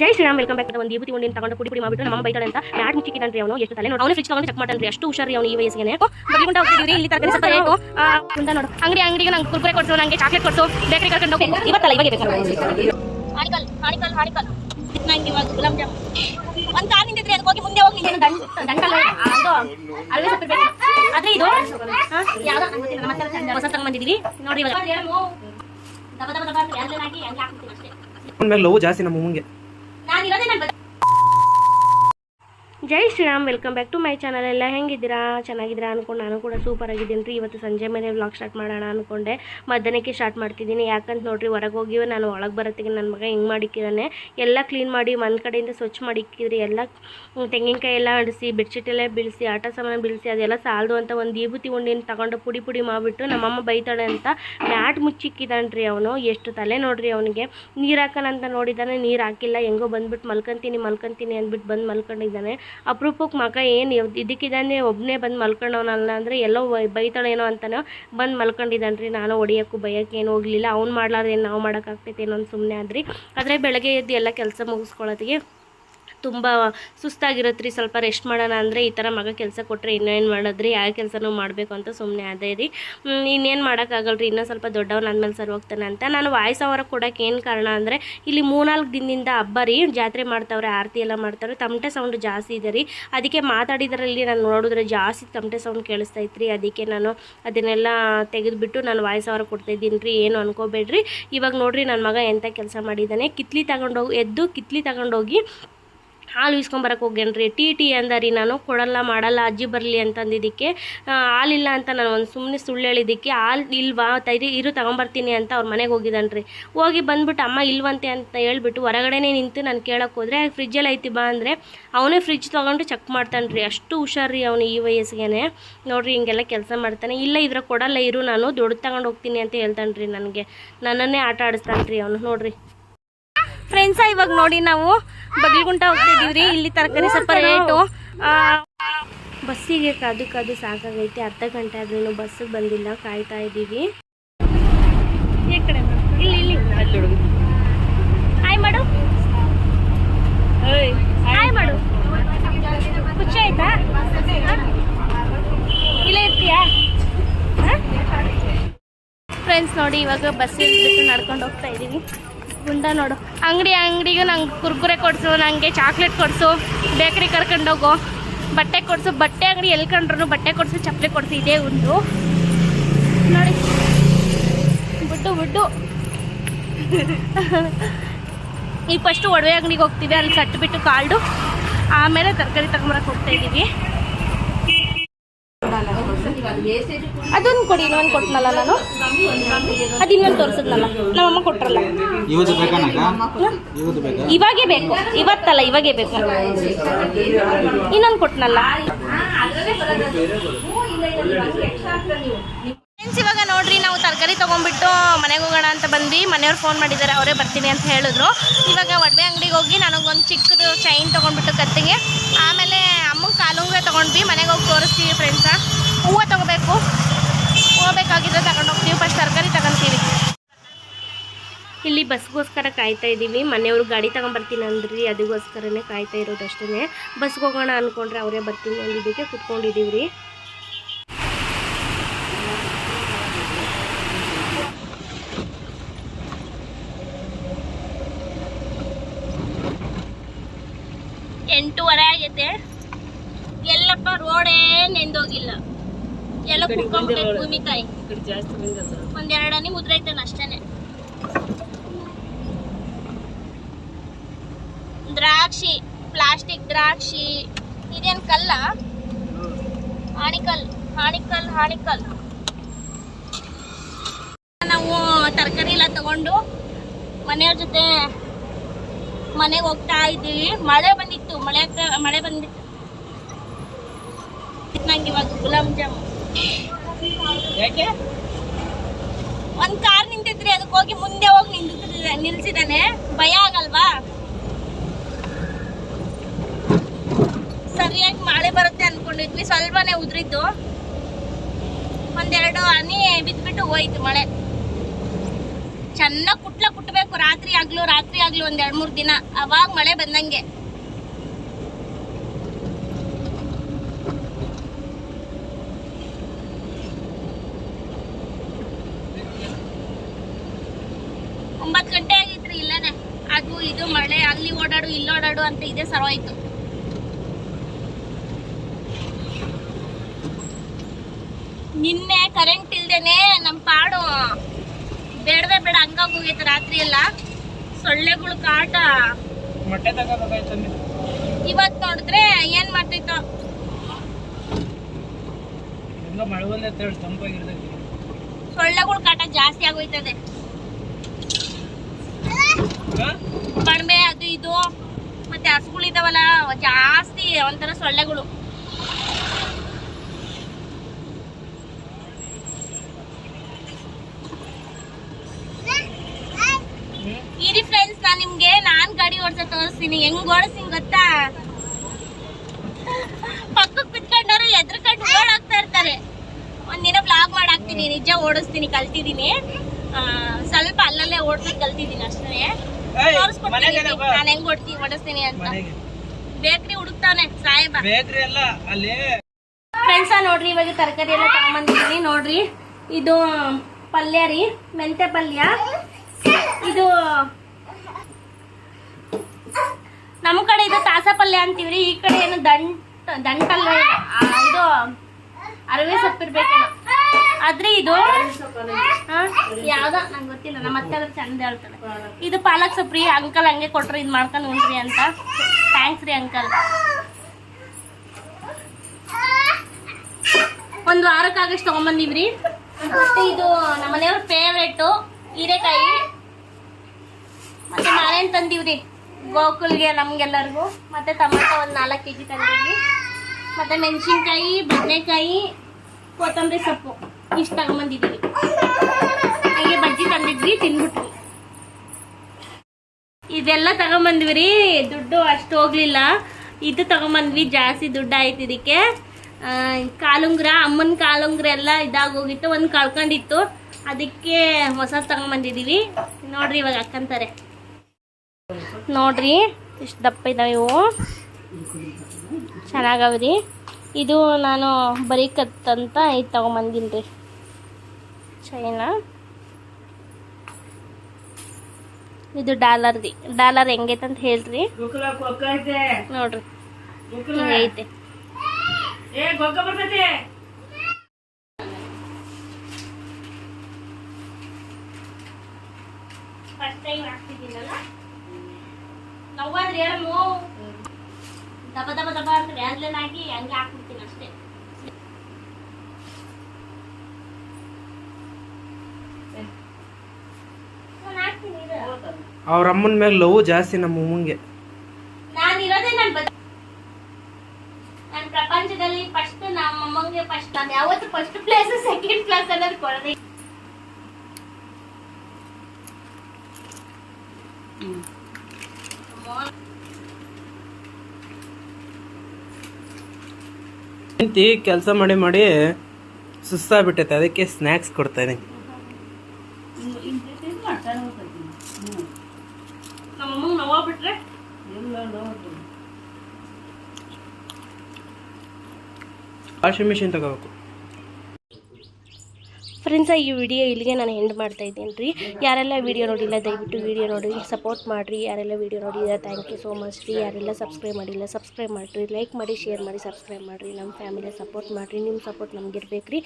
ಜೈ Shriram welcome back ಒಂದು ವಿಭೂತಿ ಒಂದಿನ ತಗೊಂಡು ಪುಡಿ ಪುಡಿ ಮಾಡಿಬಿಟ್ಟು ನಮ್ಮ ಬೈತಾಳೆ ಅಂತ. ಮ್ಯಾಟ್ ಮುಚ್ಚಿಕ್ಕಿದ್ದಾನ್ರಿ ಅವನು? ಎಷ್ಟು ತಲೆ ನೋಡಿ. ಅವನು ಫ್ರಿಜ್ ತಗೊಂಡು ಚೆಕ್ ಮಾಡ್ತಾನೆ ಅಷ್ಟು ಹುಷಾರಿ ಅವನು ಈ ವಯಸ್ಸಿಗೆ. ಇಲ್ಲಿ ತರಕಾರಿ ಸ್ವಲ್ಪ ರೇಟು. ಕುಂತ ನೋಡು. ಅಂಗಡಿ ಅಂಗಡಿಗೆ ನಂಗೆ ಕುರ್ಕುರೆ ಕೊಡ್ಸು ನಂಗೆ ಚಾಕ್ಲೇಟ್ ಕೊಟ್ಟು ಬೇಕರಿ ಕರ್ಕೊಂಡು ಹೋಗಿ. ಇವತ್ತಲ್ಲ ಇವಾಗ ಬೇಕು ಹಾಣಿಕಲ್ ಹಾಣಿಕಲ್ ಹಾಣಿಕಲ್ ನಂಗೆ ಇವಾಗ ಗುಲಾಬ್ ಜಾಮೂನ್. ಒಂದ್ ಕಾರ್ ನಿಂತಿದ್ರಿ ಅದಕ್ಕೆ ಹೋಗಿ ಮುಂದೆ ಹೋಗಿ ಅದು ಸ್ವಲ್ಪ ಇದು ಯಾವ್ದೋ ಹೊಸ ನೋಡ್ರಿ ಇವಾಗ. ದಬ ದಬ ದಬ ಅಂತ ಎಣ್ಣೆ ಹಾಕಿ ಹಂಗೆ ಹಾಕ್ಬಿಡ್ತೀನಿ ಅಷ್ಟೇ. ಮೇಲೆ ಲವ್ ಜಾಸ್ತಿ ನಮ್ಮ ಮುಂಗೆ. ನಾನು ಇರೋದೇ ನನ್ನ ಜೈ Shriram welcome back to my channel ಎಲ್ಲ ಹೆಂಗಿದ್ದೀರಾ? ಚೆನ್ನಾಗಿದ್ದೀರಾ ಅನ್ಕೊಂಡು ನಾನು ಕೂಡ ಸೂಪರ್ ಆಗಿದ್ದೀನಿ ರೀ. ಇವತ್ತು ಸಂಜೆ ಮೇಲೆ ವ್ಲಾಗ್ ಸ್ಟಾರ್ಟ್ ಮಾಡೋಣ ಅನ್ಕೊಂಡೆ. ಮಧ್ಯಾಹ್ನಕ್ಕೆ ಸ್ಟಾರ್ಟ್ ಮಾಡ್ತಿದ್ದೀನಿ. ಯಾಕಂತ ನೋಡ್ರಿ, ಹೊರಗೆ ಹೋಗಿ ನಾನು ಒಳಗೆ ಬರೋತ್ತಿಗೆ ನನ್ನ ಮಗ ಹಿಂಗೆ ಮಾಡಿಕ್ಕಿದ್ದಾನೆ ಎಲ್ಲ ಕ್ಲೀನ್ ಮಾಡಿ ಒಂದು ಕಡೆಯಿಂದ ಸ್ವಚ್ಛ ಮಾಡಿಕ್ಕಿದ್ರಿ. ಎಲ್ಲ ತೆಂಗಿನಕಾಯಿ ಎಲ್ಲ ಅಡಿಸಿ ಬೆಡ್ಶೀಟ್ ಎಲ್ಲ ಬೀಳಿಸಿ ಆಟ ಸಾಮಾನು ಬೀಳಿಸಿ ಅದೆಲ್ಲ ಸಾಲದು ಅಂತ ಒಂದು ವಿಭೂತಿ ಉಂಡಿನ ತಗೊಂಡು ಪುಡಿ ಪುಡಿ ಮಾಡಿಬಿಟ್ಟು ನಮ್ಮಮ್ಮ ಬೈತಾಳೆ ಅಂತ ಮ್ಯಾಟ್ ಮುಚ್ಚಿಕ್ಕಿದ್ದಾನ್ರಿ ಅವನು. ಎಷ್ಟು ತಲೆ ನೋಡ್ರಿ ಅವನಿಗೆ. ನೀರು ಹಾಕೋಣ ಅಂತ ನೋಡಿದ್ದಾನೆ. ನೀರು ಹಾಕಿಲ್ಲ. ಹೆಂಗೋ ಬಂದ್ಬಿಟ್ಟು ಮಲ್ಕೊಂತೀನಿ ಮಲ್ಕೊಂತೀನಿ ಅಂದ್ಬಿಟ್ಟು ಬಂದು ಮಲ್ಕೊಂಡಿದ್ದಾನೆ. ಅಪರೂಪಕ್ಕೆ ಮಗ ಏನು ಇದಕ್ಕಿದ್ದಾನೆ ಒಬ್ಬನೇ ಬಂದು ಮಲ್ಕೊಂಡವನಲ್ಲ ಅಂದರೆ ಎಲ್ಲೋ ಬೈತಾಳೇನೋ ಅಂತನೋ, ಬಂದು ಮಲ್ಕೊಂಡಿದ್ದಾನೆ ರೀ ನಾನು ಹೊಡಿಯೋಕ್ಕೂ ಏನು ಹೋಗಲಿಲ್ಲ, ಅವ್ನು ಮಾಡ್ಲಾರ್ದೇನು ನಾವು ಮಾಡೋಕ್ಕಾಗ್ತೈತೆ ಏನೋ ಸುಮ್ಮನೆ ಆದ್ರಿ. ಆದರೆ ಬೆಳಗ್ಗೆ ಎದ್ದು ಎಲ್ಲ ಕೆಲಸ ಮುಗಿಸ್ಕೊಳ್ಳೋತ್ತಿಗೆ ತುಂಬ ಸುಸ್ತಾಗಿರುತ್ತೆ ರೀ ಸ್ವಲ್ಪ ರೆಸ್ಟ್ ಮಾಡೋಣ ಅಂದರೆ ಈ ಥರ ಮಗ ಕೆಲಸ ಕೊಟ್ಟರೆ ಇನ್ನೇನು ಮಾಡೋದ್ರಿ, ಯಾವ ಕೆಲಸನೂ ಮಾಡಬೇಕು ಅಂತ ಸುಮ್ಮನೆ ಅದೇ ರೀ. ಇನ್ನೇನು ಮಾಡೋಕ್ಕಾಗಲ್ಲ ರೀ ಇನ್ನೂ ಸ್ವಲ್ಪ ದೊಡ್ಡವನಾದ್ಮೇಲೆ ಸರ್ ಹೋಗ್ತಾನೆ ಅಂತ. ನಾನು ವಾಯ್ಸ್ ಅವರ ಕೊಡೋಕೆ ಏನು ಕಾರಣ ಅಂದರೆ, ಇಲ್ಲಿ ಮೂರ್ನಾಲ್ಕು ದಿನದಿಂದ ಹಬ್ಬ ರೀ, ಜಾತ್ರೆ ಮಾಡ್ತಾವ್ರೆ, ಆರತಿ ಎಲ್ಲ ಮಾಡ್ತಾವ್ರೆ, ತಮಟೆ ಸೌಂಡ್ ಜಾಸ್ತಿ ಇದೆ ರೀ. ಅದಕ್ಕೆ ಮಾತಾಡಿದ್ರಲ್ಲಿ ನಾನು ನೋಡಿದ್ರೆ ಜಾಸ್ತಿ ತಮಟೆ ಸೌಂಡ್ ಕೇಳಿಸ್ತಾ ಇತ್ತು ಅದಕ್ಕೆ ನಾನು ಅದನ್ನೆಲ್ಲ ತೆಗೆದುಬಿಟ್ಟು ನಾನು ವಾಯ್ಸ್ ಅವರ ಕೊಡ್ತಾ ಇದ್ದೀನಿ ರೀ. ಏನು ಅನ್ಕೋಬೇಡ್ರಿ. ಇವಾಗ ನೋಡಿರಿ ನನ್ನ ಮಗ ಎಂಥ ಕೆಲಸ ಮಾಡಿದ್ದಾನೆ. ಕಿತ್ಲಿ ತಗೊಂಡೋಗಿ, ಎದ್ದು ಕಿತ್ಲಿ ತಗೊಂಡೋಗಿ ಹಾಲು ಇಸ್ಕೊಂಬರಕ್ಕೆ ಹೋಗ್ಯಾನ್ರಿ. ಟಿ ಟಿ ಅಂದರಿ ನಾನು, ಕೊಡಲ್ಲ, ಮಾಡಲ್ಲ, ಅಜ್ಜಿ ಬರಲಿ ಅಂತಂದಿದ್ದಕ್ಕೆ ಹಾಲಿಲ್ಲ ಅಂತ ನಾನು ಒಂದು ಸುಮ್ಮನೆ ಸುಳ್ಳು ಹೇಳಿದ್ದಕ್ಕೆ, ಹಾಲು ಇಲ್ವಾ, ತೈರಿ, ಇರು, ತಗೊಂಬರ್ತೀನಿ ಅಂತ ಅವ್ರ ಮನೆಗೆ ಹೋಗಿದ್ದಾನ್ರಿ ಹೋಗಿ ಬಂದ್ಬಿಟ್ಟು ಅಮ್ಮ ಇಲ್ವಂತೆ ಅಂತ ಹೇಳ್ಬಿಟ್ಟು ಹೊರಗಡೆನೇ ನಿಂತು ನಾನು ಕೇಳಕ್ಕೆ ಹೋದರೆ ಫ್ರಿಜ್ಜಲ್ಲಿ ಐತಿ ಬಾ ಅಂದರೆ, ಅವನೇ ಫ್ರಿಜ್ ತೊಗೊಂಡು ಚೆಕ್ ಮಾಡ್ತಾನೆ ರೀ ಅಷ್ಟು ಹುಷಾರ್ರಿ ಅವನು ಈ ವಯಸ್ಸಿಗೆ ನೋಡ್ರಿ ಹಿಂಗೆಲ್ಲ ಕೆಲಸ ಮಾಡ್ತಾನೆ. ಇಲ್ಲ ಇದ್ರ ಕೊಡಲ್ಲ, ಇರು, ನಾನು ದೊಡ್ಡ ತಗೊಂಡು ಹೋಗ್ತೀನಿ ಅಂತ ಹೇಳ್ತಾನೆ ರೀ ನನಗೆ. ನನ್ನನ್ನೇ ಆಟ ಆಡಿಸ್ತಾನೆ ರೀ ಅವನು. ನೋಡ್ರಿ. ಫ್ರೆಂಡ್ಸ ಇವಾಗ ನೋಡಿ ನಾವು ಬಗ್ಲಿಗುಂಟ ಹೋಗ್ತಾ ಇದೀವ್ರಿ ಇಲ್ಲಿ ತರಕಾರಿ ಸ್ವಲ್ಪ ರೇಟು ಬಸ್ಸಿಗೆ ಕಾದು ಕಾದು ಸಾಕಾಗೈತಿ. ಅರ್ಧ ಗಂಟೆ ಆದ್ರೂ ಬಸ್ ಬಂದಿಲ್ಲ. ಕಾಯ್ತಾ ಇದ್ದೀವಿ. ಹಾಯ್ ಮಾಡು. ಹಾಯ್ ಮಾಡು. ಖುಷಿ ಆಯ್ತಾ. ಇಲ್ಲೇ ಇರ್ತೀಯಾ? ಫ್ರೆಂಡ್ಸ್ ನೋಡಿ ಇವಾಗ ಬಸ್ ನಡ್ಕೊಂಡು ಹೋಗ್ತಾ ಇದ್ದೀವಿ. ಗುಂಡ ನೋಡು. ಅಂಗಡಿ ಅಂಗಡಿಗೆ ನಂಗೆ ಕುರ್ಕುರೆ ಕೊಡಿಸು ನನಗೆ ಚಾಕ್ಲೇಟ್ ಕೊಡಿಸು ಬೇಕ್ರಿ ಕರ್ಕೊಂಡೋಗು ಬಟ್ಟೆ ಕೊಡಿಸು, ಬಟ್ಟೆ ಅಂಗಡಿ ಎಲ್ಲಿ ಕಂಡ್ರು ಬಟ್ಟೆ ಕೊಡಿಸು, ಚಪ್ಪಲಿ ಕೊಡಿಸು, ಇದೇ ಒಂದು ನೋಡಿ. ಬಿಡ್ಡು ಬಿಡ್ಡು ಈಗ ಫಸ್ಟು ಒಡವೆ ಅಂಗಡಿಗೆ ಹೋಗ್ತೀವಿ ಅಲ್ಲಿ ಕಟ್ಟಿಬಿಟ್ಟು ಕಾಲ್ಡು. ಆಮೇಲೆ ತರಕಾರಿ ತಗೊಂಬರಕ್ಕೆ ಹೋಗ್ತಾ ಇದ್ದೀವಿ. ಅದೊಂದು ಕೊಡಿ ಇನ್ನೊಂದು ಕೊಟ್ಟನಲ್ಲ ನಾನು? ಅದು ಇನ್ನೊಂದು ತೋರಿಸಿದ್ನಲ್ಲ. ನಮ್ಮಮ್ಮ ಕೊಟ್ರಲ್ಲ. ಇವತ್ತು ಬೇಕಾ ಇವಾಗೇ ಬೇಕು. ಇವತ್ತಲ್ಲ ಇವಾಗೇ ಬೇಕು. ಇನ್ನೊಂದು ಕೊಟ್ಟನಲ್ಲ ಫ್ರೆಂಡ್ಸ್ ಇವಾಗ ನೋಡ್ರಿ ನಾವು ತರಕಾರಿ ತೊಗೊಂಡ್ಬಿಟ್ಟು ಮನೆಗೆ ಹೋಗೋಣ ಅಂತ ಬಂದ್ವಿ. ಮನೆಯವ್ರು ಫೋನ್ ಮಾಡಿದ್ದಾರೆ ಅವರೇ ಬರ್ತೀನಿ ಅಂತ ಹೇಳಿದ್ರು. ಇವಾಗ ಒಡವೆ ಅಂಗಡಿಗೆ ಹೋಗಿ ನನಗೊಂದು ಚಿಕ್ಕದು ಚೈನ್ ತೊಗೊಂಡ್ಬಿಟ್ಟು ಕತ್ತಿಗೆ. ಆಮೇಲೆ ಅಮ್ಮಂಗೆ ಕಾಲುಂಗ್ರೆ ತೊಗೊಂಡ್ವಿ. ಮನೆಗೆ ಹೋಗಿ ತೋರಿಸ್ತೀವಿ ಫ್ರೆಂಡ್ಸ ಹೂವು ತೊಗೋಬೇಕು. ಹೋಗ್ಬೇಕಾಗಿದ್ರೆ ತಗೊಂಡು ಹೋಗ್ತೀವಿ ಫಸ್ಟ್ ತರಕಾರಿ ತಗೊಂತೀವಿ ಇಲ್ಲಿ ಬಸ್ಗೋಸ್ಕರ ಕಾಯ್ತಾ ಇದ್ದೀವಿ. ಮನೆಯವರು ಗಾಡಿ ತಗೊಂಬರ್ತೀನಿ ಅಂದ್ರಿ. ಅದಕ್ಕೋಸ್ಕರನೇ ಕಾಯ್ತಾ ಇರೋದು ಅಷ್ಟೇ ಬಸ್ಗೆ ಹೋಗೋಣ ಅಂದ್ಕೊಂಡ್ರೆ ಅವರೇ ಬರ್ತೀನಿ ಅಂದಿದ್ದಕ್ಕೆ ಕುತ್ಕೊಂಡಿದ್ದೀವಿ ರೀ ಎಂಟೂವರೆ ಆಗೈತೆ. ಎಲ್ಲಪ್ಪ ರೋಡೇ ನೆಂದೋಗಿಲ್ಲ. ಎಲ್ಲ ಭೂಮಿ ತಾಯಿ. ಒಂದೆರಡು ಹನಿ ಉದ್ರೈತೇನೆ ಅಷ್ಟೇನೆ. ದ್ರಾಕ್ಷಿ ಪ್ಲಾಸ್ಟಿಕ್ ದ್ರಾಕ್ಷಿ ಇದೇನ್ ಕಲ್ಲ? ಹಾಣಿಕಲ್ ಹಾಣಿಕಲ್ ಹಾಣಿಕಲ್ ನಾವು ತರಕಾರಿ ಎಲ್ಲ ತಗೊಂಡು ಮನೆಯವ್ರ ಜೊತೆ ಮನೆಗೆ ಹೋಗ್ತಾ ಇದ್ದೀವಿ. ಮಳೆ ಬಂದಿತ್ತು ಮಳೆ ಮಳೆ ಬಂದಿತ್ತು. ನಂಗೆ ಇವಾಗ ಗುಲಾಬ್ ಜಾಮೂನ್. ಒಂದ್ ಕಾರ್ ನಿಂತಿದ್ರಿ ಅದಕ್ಕೆ ಹೋಗಿ ಮುಂದೆ ಹೋಗಿ ನಿಂತಿದ್ರೆ ನಿಲ್ಸಿದಾನೆ. ಭಯ ಆಗಲ್ವಾ? ಸರಿಯಾಗಿ ಮಳೆ ಬರುತ್ತೆ ಅನ್ಕೊಂಡಿದ್ವಿ, ಸ್ವಲ್ಪನೇ ಉದ್ರಿದ್ದು. ಒಂದೆರಡು ಹನಿ ಬಿದ್ಬಿಟ್ಟು ಹೋಯ್ತು ಮಳೆ. ಚೆನ್ನಾಗಿ ಕುಟ್ಲ ಕುಟ್ಬೇಕು, ರಾತ್ರಿ ಆಗ್ಲು ರಾತ್ರಿ ಆಗ್ಲು ಒಂದ್ ಎರಡ್ ಮೂರ್ ದಿನ. ಅವಾಗ ಮಳೆ ಬಂದಂಗೆ. ಒಂಬತ್ತು ಗಂಟೆ ಆಗಿತ್ರಿ ಇಲ್ಲನೆ. ಅದು ಇದು ಮಳೆ ಅಲ್ಲಿ ಓಡಾಡು ಇಲ್ಲಿ ಓಡಾಡು ಅಂತ ಇದೇ ಸರೋಯ್ತು ನಿನ್ನೆ ಕರೆಂಟ್ ಇಲ್ದೇನೆ ನಮ್ ಪಾಡು ಬೇಡದೆ ಬೇಡ ಹಂಗಾಗಿ ಹೋಗೈತೆ ರಾತ್ರಿ ಎಲ್ಲ. ಸೊಳ್ಳೆಗಳು ಕಾಟ. ಇವತ್ ನೋಡಿದ್ರೆ ಏನ್ ಮಾಡ್ತೈತೋ ಸೊಳ್ಳೆಗಳು ಕಾಟ ಜಾಸ್ತಿ ಆಗೋಯ್ತದೆ ಕಡಿಮೆ ಅದು ಇದು ಮತ್ತೆ ಹಸುಗಳಿದಾವಲ್ಲ ಜಾಸ್ತಿ ಒಂಥರ ಸೊಳ್ಳೆಗಳು. ಇರಿ ಫ್ರೆಂಡ್ಸ್ ನಾನು ನಿಮ್ಗೆ ನಾನ್ ಗಾಡಿ ಓಡಿಸ ತೋರಿಸ್ತೀನಿ. ಹೆಂಗ್ ಓಡಿಸ್ತೀನಿ ಗೊತ್ತಾ? ಪಕ್ಕಕ್ಕೆ ಬಿಟ್ಕೊಂಡವ್ರು ಎದ್ರಕಂಡು ಓಡಾಗ್ತಾ ಇರ್ತಾರೆ. ಒಂದಿನ ಬ್ಲಾಗ್ ಮಾಡಾಕ್ತೀನಿ ನಿಜ ಓಡಿಸ್ತೀನಿ, ಕಲ್ತಿದ್ದೀನಿ. ಸ್ವಲ್ಪ ಅಲ್ಲಲ್ಲೇ ಓಡ್ಸೋದ್ ಕಲ್ತಿದ್ದೀನಿ ಅಷ್ಟೇ. ನಾನು ಹೆಂಗ್ ಓಡ್ತೀನಿ ಓಡಿಸ್ತೀನಿ ಅಂತ. ಬೇಕ್ರಿ ಹುಡುಕ್ತಾನೆ ಸಾಹೇಬ ಬೇಕ್ರಿ ಎಲ್ಲ ಅಲ್ಲಿ. ಫ್ರೆಂಡ್ಸ ನೋಡ್ರಿ ಇವಾಗ ತರಕಾರಿ ಎಲ್ಲ ತಗೊಂಬಂದಿದ್ದೀನಿ ನೋಡ್ರಿ. ಇದು ಪಲ್ಯ ರೀ ಮೆಂತೆ ಪಲ್ಯ. ಇದು ನಮ್ ಕಡೆ ಇದು ತಾಸ ಪಲ್ಯ ಅಂತೀವ್ರಿ ಈ ಕಡೆ ಏನು ದಂಟ್ ದಂಟಲ್ಲ ಇದು ಅರವೆ ಸೊಪ್ಪಿರ್ಬೇಕೇನೋ ಆದ್ರೆ ಇದು ಯಾವ್ದ ನಂಗೆ ಗೊತ್ತಿಲ್ಲ ನಮ್ಮ ಅತ್ತೆ ಅದ್ರ ಚಂದ ಹೇಳ್ತಾಳೆ. ಇದು ಪಾಲಕ್ ಸೊಪ್ಪು ರೀ ಅಂಕಲ್ ಹಂಗೆ ಕೊಟ್ರಿ ಇದು ಮಾಡ್ಕೊಂಡು ಉಂಟ್ರಿ ಅಂತ. ಥ್ಯಾಂಕ್ಸ್ ರೀ ಅಂಕಲ್. ಒಂದು ವಾರಕ್ಕಾಗಷ್ಟು ತಗೊಂಬಂದಿವ್ರಿ. ಮತ್ತೆ ಇದು ನಮ್ಮ ಮನೆಯವ್ರ ಫೇವ್ರೇಟು ಹೀರೆಕಾಯಿ. ಮತ್ತೆ ನಾಳೆನ್ ತಂದಿವ್ರಿ? ಗೋಕುಲ್ಗೆ ನಮ್ಗೆಲ್ಲರಿಗೂ. ಮತ್ತೆ ಟೊಮೆಟೊ ಒಂದು ನಾಲ್ಕು ಕೆ ಜಿ ತಂದಿದ್ವಿ ಮತ್ತೆ ಮೆಣಸಿನ್ಕಾಯಿ ಬದನೆಕಾಯಿ ಕೊತ್ತಂಬರಿ ಸೊಪ್ಪು. ಇಷ್ಟು ತಗೊಂಬಂದಿದ್ದೀವಿ ಹಾಗೆ ಬಜ್ಜಿ ತಂದಿದ್ವಿ ತಿನ್ಬಿಟ್ವಿ ಇದೆಲ್ಲ ತಗೊಂಬಂದ್ವಿ ರೀ ದುಡ್ಡು ಅಷ್ಟು ಹೋಗ್ಲಿಲ್ಲ. ಇದು ತಗೊಂಬಂದ್ವಿ ಜಾಸ್ತಿ ದುಡ್ಡು ಆಯ್ತು ಇದಕ್ಕೆ. ಕಾಲುಂಗ್ರ, ಅಮ್ಮನ ಕಾಲುಂಗ್ರ ಎಲ್ಲ ಇದಾಗೋಗಿತ್ತು ಒಂದು ಕಳ್ಕೊಂಡಿತ್ತು. ಅದಕ್ಕೆ ಹೊಸ ತಗೊಂಬಂದಿದೀವಿ ನೋಡ್ರಿ ಇವಾಗ ಅಕ್ಕಂತಾರೆ ನೋಡ್ರಿ ಇಷ್ಟು ದಪ್ಪ ಇದಾವೆ ಇವು. ಚೆನ್ನಾಗವ್ರಿ ಇದು ನಾನು ಬರೀ ಕತ್ತಂತ ಇದು ತಗೊಂಬಂದಿನಿ ರೀ ಚೈನಾ ಇದು ಡಾಲರ್ ರೀ ಡಾಲರ್ ಹೆಂಗೈತೆ ಅಂತ ಹೇಳ್ರಿ. ನೋಡ್ರಿ. First time ಹಾಕ್ತಿದ್ದೀನಲ್ಲ? ನೋವಾದ್ರಿ ಹೇಳಮ್ಮ ದಬ ದಬ ದಬ ಅಂತ ವ್ಯಾನ್ಲನ್ ಆಗಿ ಹಂಗೆ ಹಾಕ್ಬಿಡ್ತೀನಿ ಅಷ್ಟೇ ನಾನ್ ಹಾಕ್ತೀನಿ ಇರು. ಅವ್ರ ಅಮ್ಮನ ಮೇಲೆ ಲವ್ ಜಾಸ್ತಿ ನಮ್ಮ ಅಮ್ಮಂಗೆ ನಾನು ಇರೋದೇ ನನ್ನ ಬದ್ ನನ್ನ ಪ್ರಪಂಚದಲ್ಲಿ ಫಸ್ಟ್ ನಮ್ಮ ಅಮ್ಮಂಗೆ ಫಸ್ಟ್ ನಾನು ಯಾವತ್ತು ಫಸ್ಟ್ ಪ್ಲೇಸ್ ಸೆಕೆಂಡ್ ಪ್ಲೇಸ್ ಅನ್ನೋದು ಕೊಡದೆ ನಿಂತಿ ಕೆಲಸ ಮಾಡಿ ಮಾಡಿ ಸುಸ್ತಾಗ್ಬಿಟ್ಟೈತೆ ಅದಕ್ಕೆ ಸ್ನ್ಯಾಕ್ಸ್ ಕೊಡ್ತಾ ಇದೀನಿ ನಮ್ಮ ಅಮ್ಮಂಗೆ ನೋವಾಗ್ಬಿಟ್ರೆ ವಾಷಿಂಗ್ ಮಿಷಿನ್ ತಗೋಬೇಕು. ಫ್ರೆಂಡ್ಸ ಈ ವಿಡಿಯೋ ಇಲ್ಲಿಗೆ ನಾನು ಎಂಡ್ ಮಾಡ್ತಾ ಇದ್ದೀನಿ ರೀ. ಯಾರೆಲ್ಲ ವಿಡಿಯೋ ನೋಡಿಲ್ಲ, ದಯವಿಟ್ಟು ವಿಡಿಯೋ ನೋಡಿ ಸಪೋರ್ಟ್ ಮಾಡಿರಿ. ಯಾರೆಲ್ಲ ವಿಡಿಯೋ ನೋಡಿಲ್ಲ ಥ್ಯಾಂಕ್ ಯು ಸೋ ಮಚ್ ರೀ. ಯಾರೆಲ್ಲ ಸಬ್ಸ್ಕ್ರೈಬ್ ಮಾಡಿಲ್ಲ ಸಬ್ಸ್ಕ್ರೈಬ್ ಮಾಡಿರಿ. ಲೈಕ್ ಮಾಡಿ ಶೇರ್ ಮಾಡಿ ಸಬ್ಸ್ಕ್ರೈಬ್ ಮಾಡಿರಿ. ನಮ್ಮ ಫ್ಯಾಮಿಲಿ ಸಪೋರ್ಟ್ ಮಾಡಿರಿ ನಿಮ್ಮ ಸಪೋರ್ಟ್ ನಮಗಿರ್ಬೇಕು ರೀ